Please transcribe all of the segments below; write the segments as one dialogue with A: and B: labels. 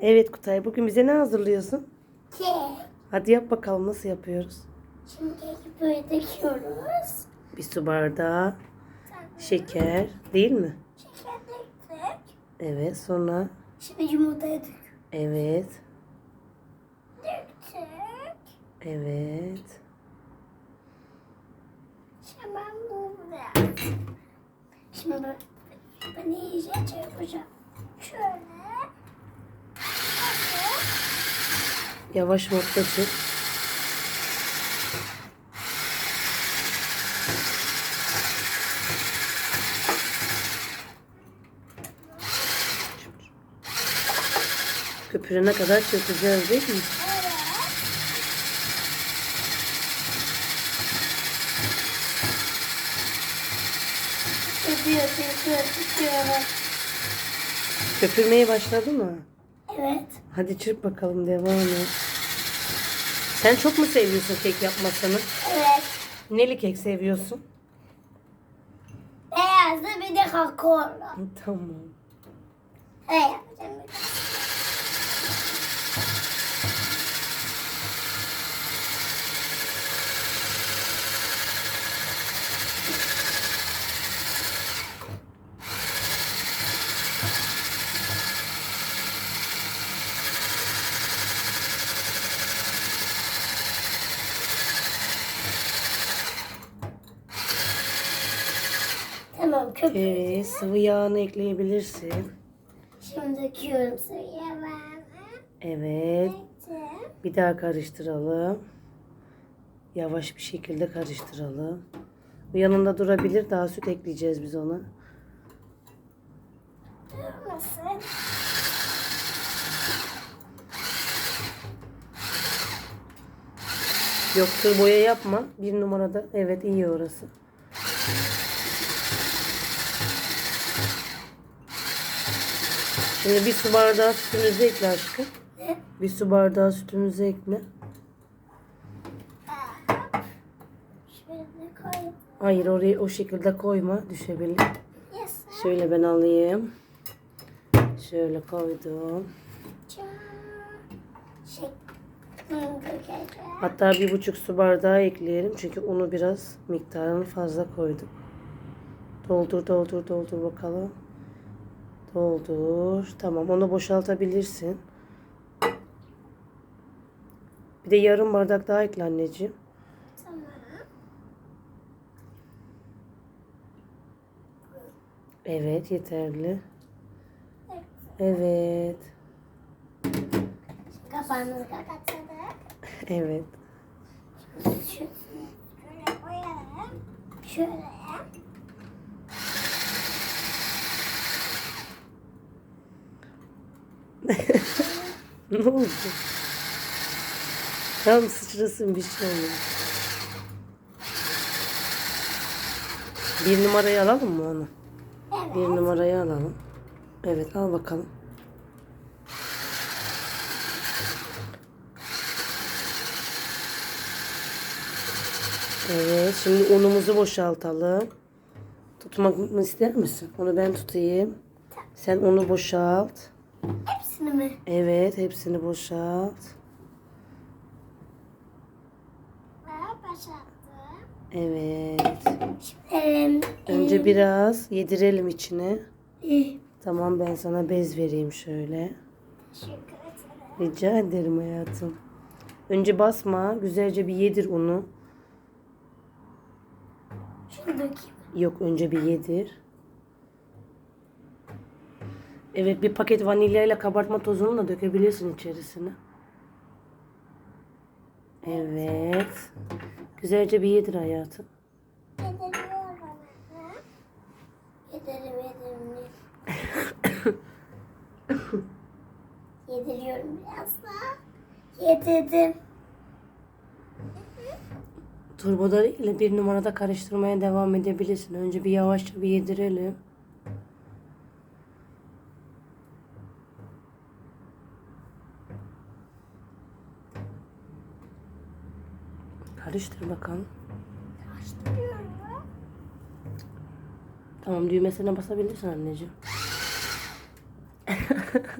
A: Evet Kutay bugün bize ne hazırlıyorsun?
B: Kek.
A: Hadi yap bakalım nasıl yapıyoruz?
B: Şimdi keki böyle döküyoruz.
A: Bir su bardağı şeker değil mi?
B: şeker döktük.
A: Evet sonra
B: Şimdi yumurtayı dök.
A: evet
B: Döktük.
A: evet
B: Şimdi ben bunu buraya. Şimdi ben, ben iyice çırpacağım. Şöyle.
A: Yavaş modda çek. Köpürene kadar çırpacağız değil mi? Köpürmeye başladı mı?
B: Evet.
A: Hadi çırp bakalım devam et. Sen çok mu seviyorsun kek yapmasını?
B: Evet.
A: Neli kek seviyorsun?
B: Beyazlı bir de kakaolu.
A: Tamam.
B: Ne
A: Evet, sıvı yağını ekleyebilirsin.
B: Şimdi döküyorum suya ben.
A: Evet. Bir daha karıştıralım. Yavaş bir şekilde karıştıralım. Bu yanında durabilir. Daha süt ekleyeceğiz biz ona.
B: Durmasın.
A: Yok turboya yapma. Bir numarada. Evet iyi orası. Şimdi bir su bardağı sütümüzü ekle aşkım. Bir su bardağı sütümüzü ekle. Hayır orayı o şekilde koyma. Düşebilir. Şöyle ben alayım. Şöyle koydum. Hatta bir buçuk su bardağı ekleyelim. Çünkü unu biraz miktarını fazla koyduk. Doldur doldur doldur bakalım. Doldur. Tamam onu boşaltabilirsin. Bir de yarım bardak daha ekle anneciğim. Evet yeterli. Evet.
B: Kapağımızı kapatalım.
A: Evet.
B: Şöyle koyalım. Şöyle.
A: Ne oldu? Tam sıçrasın bir şey olmadı. Bir numarayı alalım mı onu?
B: Evet.
A: Bir numarayı alalım. Evet al bakalım. Evet şimdi unumuzu boşaltalım. Tutmak mı ister misin? Onu ben tutayım. Sen onu boşalt.
B: Hepsini mi?
A: Evet hepsini boşalt.
B: Ve başlattım.
A: Evet.
B: Şimdi
A: Önce biraz yedirelim içine.
B: İyi.
A: Tamam ben sana bez vereyim şöyle.
B: Teşekkür ederim.
A: Rica ederim hayatım. Önce basma. Güzelce bir yedir unu.
B: Şunu dökeyim.
A: Yok önce bir yedir. Evet bir paket vanilya ile kabartma tozunu da dökebilirsin içerisine. Evet. Güzelce bir yedir hayatım.
B: Yedirim yedirim. Yediriyorum biraz daha. Yedirdim.
A: Turboda ile bir numarada karıştırmaya devam edebilirsin. Önce bir yavaşça bir yedirelim. Karıştır bakalım.
B: Karıştırıyorum.
A: Tamam düğmesine basabilirsin anneciğim.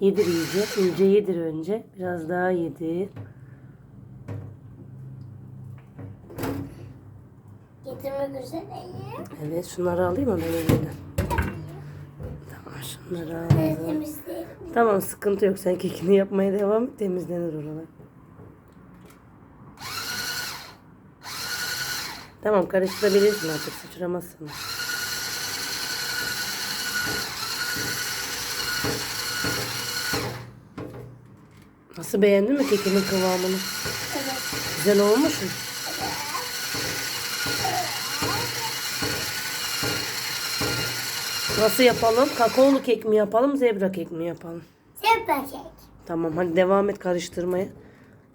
A: yedir iyice. İnce yedir önce. Biraz daha yedir.
B: Getirmek üzereyim.
A: Evet şunları alayım mı ben elinden? Tamam şunları aldım. Tamam sıkıntı yok. Sen kekini yapmaya devam et. Temizlenir oralar. Tamam karıştırabilirsin artık. Sıçramazsın. Nasıl beğendin mi kekinin kıvamını?
B: Evet.
A: Güzel olmuş mu? Nasıl yapalım? Kakaolu kek mi yapalım, zebra kek mi yapalım?
B: Zebra kek.
A: Tamam hadi devam et karıştırmaya.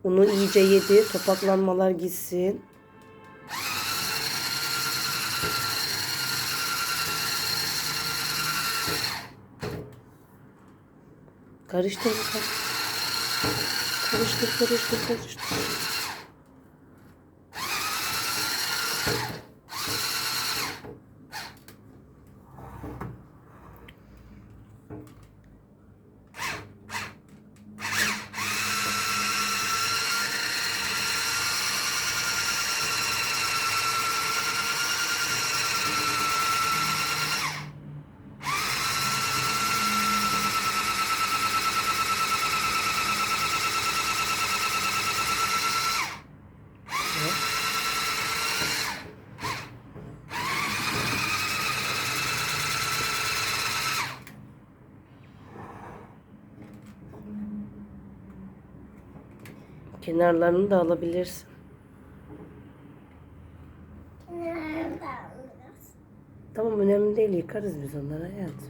A: Unu iyice yedi. Topaklanmalar gitsin. Karıştır bakalım. Karıştır, karıştır, karıştır. Kenarlarını da alabilirsin.
B: Nereden biraz?
A: Tamam önemli değil yıkarız biz onları hayatım.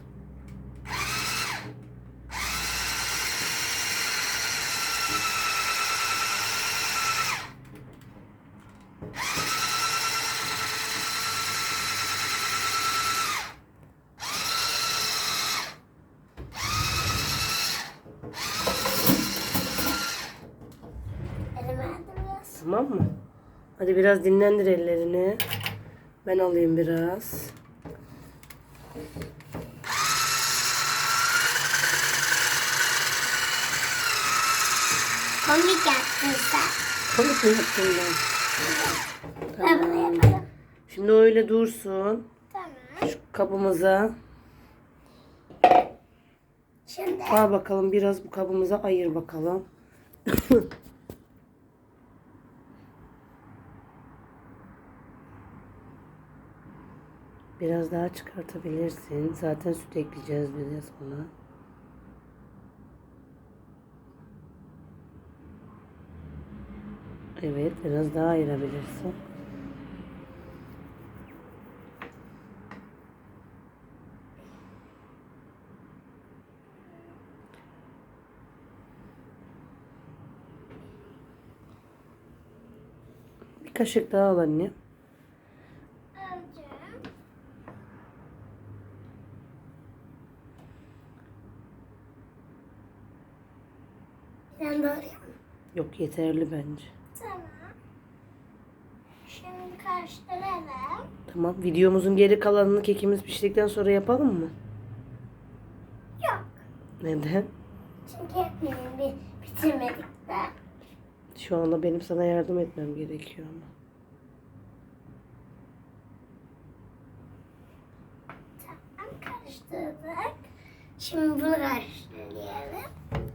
B: Elime aldım biraz.
A: Tamam mı? Hadi biraz dinlendir ellerini. Ben alayım biraz.
B: Komik yaptın sen.
A: Komik mi yaptın ben?
B: Yaparım.
A: Şimdi öyle dursun.
B: Tamam.
A: Şu kabımıza.
B: Şimdi
A: Al bakalım biraz bu kabımıza ayır bakalım. Biraz daha çıkartabilirsin. Zaten süt ekleyeceğiz biraz ona. Evet, biraz daha ayırabilirsin. Bir kaşık daha al anne.
B: Sen doğruyor mu?
A: Yok yeterli bence.
B: Tamam. Şimdi karıştıralım.
A: Tamam. Videomuzun geri kalanını kekimiz piştikten sonra yapalım mı?
B: Yok.
A: Neden?
B: Çünkü ekmeğini bir bitirmedik de.
A: Şu anda benim sana yardım etmem gerekiyor ama.
B: Tamam karıştırdık. Şimdi bunu karıştıracağız.